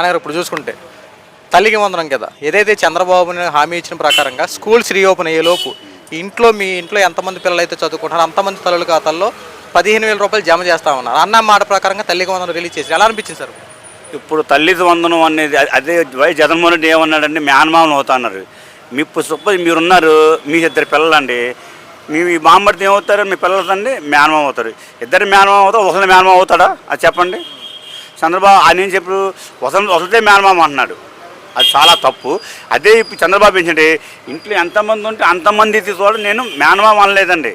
అనగారు ఇప్పుడు చూసుకుంటే తల్లికి వందనం కదా. ఏదైతే చంద్రబాబు హామీ ఇచ్చిన ప్రకారంగా స్కూల్స్ రీఓపెన్ అయ్యేలోపు ఇంట్లో మీ ఇంట్లో ఎంతమంది పిల్లలు అయితే చదువుకుంటారో అంతమంది తల్లుల ఖాతాల్లో పదిహేను వేల రూపాయలు జమ చేస్తామన్నారు అన్న మాట ప్రకారంగా తల్లికి వందనం రిలీజ్ చేసి ఎలా అనిపించింది సార్? ఇప్పుడు తల్లి వందనం అనేది అదే వై జగన్మోహన్ రెడ్డి ఏమన్నాడంటే మేనమామలు అవుతున్నారు మీ ఇప్పుడు సపోజ్ మీరున్నారు మీ ఇద్దరు పిల్లలండి. మీ మీ బామ్మడితే ఏమవుతారు? మీ పిల్లలండి మేనమామ అవుతారు. ఇద్దరు మేనమామ అవుతారు ఒకరి మేనమామ అవుతాడా? అది చెప్పండి. చంద్రబాబు ఆయన ఏం చెప్పారు వసంత వసతే మేనమామ అంటున్నాడు. అది చాలా తప్పు. అదే ఇప్పుడు చంద్రబాబు ఏంటంటే ఇంట్లో ఎంతమంది ఉంటే అంతమంది కూడా నేను మేనమామ అనలేదండి.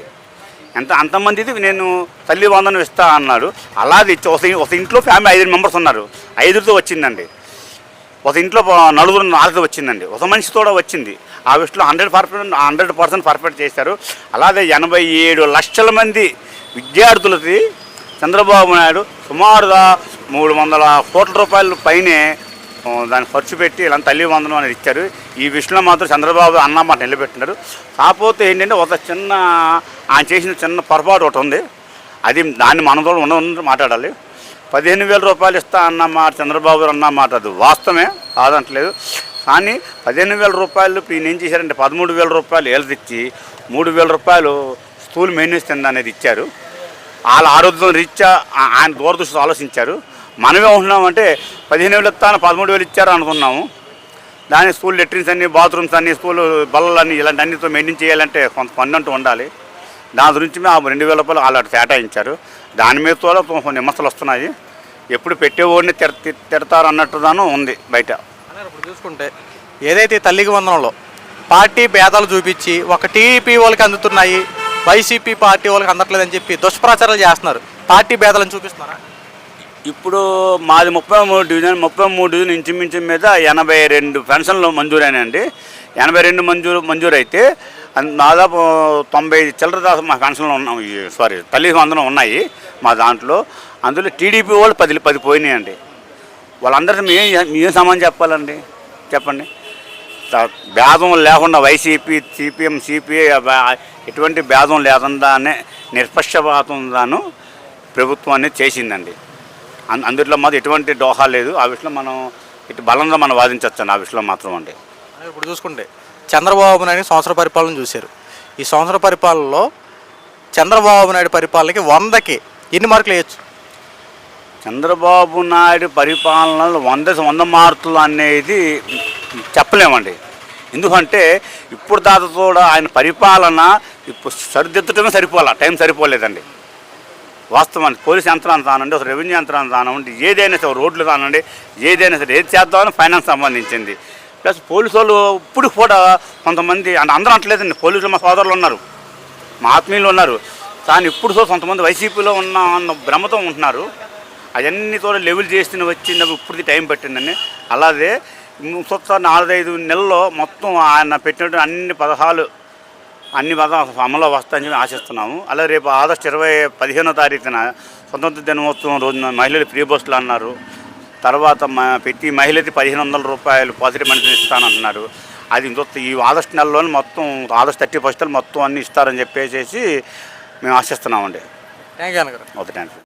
ఎంత అంతమందిది నేను తల్లి వందనం ఇస్తా అన్నాడు. అలాది ఒక ఒక ఇంట్లో ఫ్యామిలీ ఐదు మెంబర్స్ ఉన్నారు. ఐదుతో వచ్చిందండి. ఒక ఇంట్లో నలుగురు నాలుగుతో వచ్చిందండి. ఒక మనిషి కూడా వచ్చింది. ఆ విషయంలో hundred perfect hundred percent perfect చేశారు. అలాగే ఎనభై ఏడు లక్షల మంది విద్యార్థులకి చంద్రబాబు నాయుడు. సుమారుగా మూడు వందల కోట్ల రూపాయల పైనే దాన్ని ఖర్చు పెట్టి ఇలా తల్లి వందనం అనేది ఇచ్చారు. ఈ విషయంలో మాత్రం చంద్రబాబు అన్న మాట నిలబెట్టినారు. కాకపోతే ఏంటంటే ఒక చిన్న ఆయన చేసిన చిన్న పొరపాటు ఒకటి ఉంది. అది దాన్ని మనతో ఉన్న మాట్లాడాలి. పదిహేను వేల రూపాయలు ఇస్తా అన్న మాట చంద్రబాబు అన్న మాట అది వాస్తవమే కాదంటలేదు. కానీ పదిహేను వేల రూపాయలు ఈయన ఏం చేశారంటే పదమూడు వేల రూపాయలు ఏళ్ళదిచ్చి మూడు వేల రూపాయలు స్థూల్ మెయిన్స్ కింద అనేది ఇచ్చారు. వాళ్ళ ఆరోగ్యం రీత్యా ఆయన దూరదృష్టి ఆలోచించారు. మనమే ఉంటున్నామంటే పదిహేను వేలు ఇస్తాను పదమూడు వేలు ఇచ్చారు అనుకున్నాము. దాని స్కూల్ లెట్రిన్స్ అన్ని బాత్రూమ్స్ అన్ని స్కూల్ బల్లలన్నీ ఇలాంటి అన్నితో మెయింటైన్ చేయాలంటే కొంత పన్ను అంటూ ఉండాలి. దాని గురించి మేము ఆ రెండు వేల రూపాయలు వాళ్ళు కేటాయించారు. దాని మీద కూడా కొన్ని వస్తున్నాయి. ఎప్పుడు పెట్టేవాడిని తిడ తిడతారు అన్నట్టుగాను ఉంది బయట. ఇప్పుడు చూసుకుంటే ఏదైతే తల్లికి వందనంలో పార్టీ భేదాలు చూపించి ఒక టీడీపీ వాళ్ళకి అందుతున్నాయి వైసీపీ పార్టీ వాళ్ళకి అందట్లేదని చెప్పి దుష్ప్రచారాలు చేస్తున్నారు పార్టీ భేదాలను చూపిస్తున్నారా? ఇప్పుడు మాది ముప్పై మూడు డివిజన్ ముప్పై మూడు డివిజన్ ఇంచుమించు మీద ఎనభై రెండు పెన్షన్లు మంజూరైనాయండి. ఎనభై రెండు మంజూరు మంజూరు అయితే దాదాపు తొంభై చిల్లర దాకా మా పెన్షన్లు ఉన్నాయి సారీ తల్లి వందనం ఉన్నాయి మా దాంట్లో. అందులో టీడీపీ వాళ్ళు పది పది పోయినాయండి. వాళ్ళందరికీ మేము మేము సమానం చెప్పాలండి. చెప్పండి. భేదం లేకుండా వైసీపీ సిపిఎం సిపిఐ ఎటువంటి భేదం లేకుండానే నిష్పక్షపాతంగాను ప్రభుత్వం అనేది చేసిందండి. అందులో మాత్రం ఎటువంటి డోహా లేదు. ఆ విషయంలో మనం ఇటు బలంగా మనం వాదించవచ్చు ఆ విషయంలో మాత్రం అండి. ఇప్పుడు చూసుకుంటే చంద్రబాబు నాయుడు సంవత్సర పరిపాలన చూశారు. ఈ సంవత్సర పరిపాలనలో చంద్రబాబు నాయుడు పరిపాలనకి వందకి ఎన్ని మార్కులు వేయచ్చు? చంద్రబాబు నాయుడు పరిపాలనలో వంద వంద మార్కులు అనేది చెప్పలేమండి. ఎందుకంటే ఇప్పుడు దాకా కూడా ఆయన పరిపాలన ఇప్పుడు సరిదిద్దటమే సరిపోలే టైం సరిపోలేదండి. వాస్తవానికి పోలీస్ యంత్రాన్ని కానండి అసలు రెవెన్యూ యంత్రాన్ని కానివ్వండి ఏదైనా సరే రోడ్లు కానివ్వండి ఏదైనా సరే ఏది చేద్దామని ఫైనాన్స్ సంబంధించింది. ప్లస్ పోలీసు వాళ్ళు ఇప్పుడు కూడా కొంతమంది అంటే అందరూ అంటలేదండి పోలీసులు మా సోదరులు ఉన్నారు మా ఆత్మీయులు ఉన్నారు. కానీ ఇప్పుడు సో కొంతమంది వైసీపీలో ఉన్న అన్న భ్రమతో ఉంటున్నారు. అవన్నీ కూడా లెవెల్ చేసిన వచ్చింది ఇప్పుడు టైం పట్టిందండి. అలాగే ఇంకొక నాలుగైదు నెలల్లో మొత్తం ఆయన పెట్టినట్టు అన్ని పదహాలు అన్ని పదం అమలు వస్తాయని చెప్పి ఆశిస్తున్నాము. అలాగే రేపు ఆగస్టు ఇరవై పదిహేనో తారీఖున స్వతంత్ర దినోత్సవం రోజున మహిళలు ఫ్రీ బస్సులు అన్నారు. తర్వాత మా ప్రతి మహిళకి పదిహేను వందల రూపాయలు పాజిటివ్ మనీ ఇస్తానంటున్నారు. అది ఇంకొక ఈ ఆగస్టు నెలలోనే మొత్తం ఆగస్టు థర్టీ ఫస్ట్ మొత్తం అన్ని ఇస్తారని చెప్పేసి మేము ఆశిస్తున్నామండి. Thank you okay thank you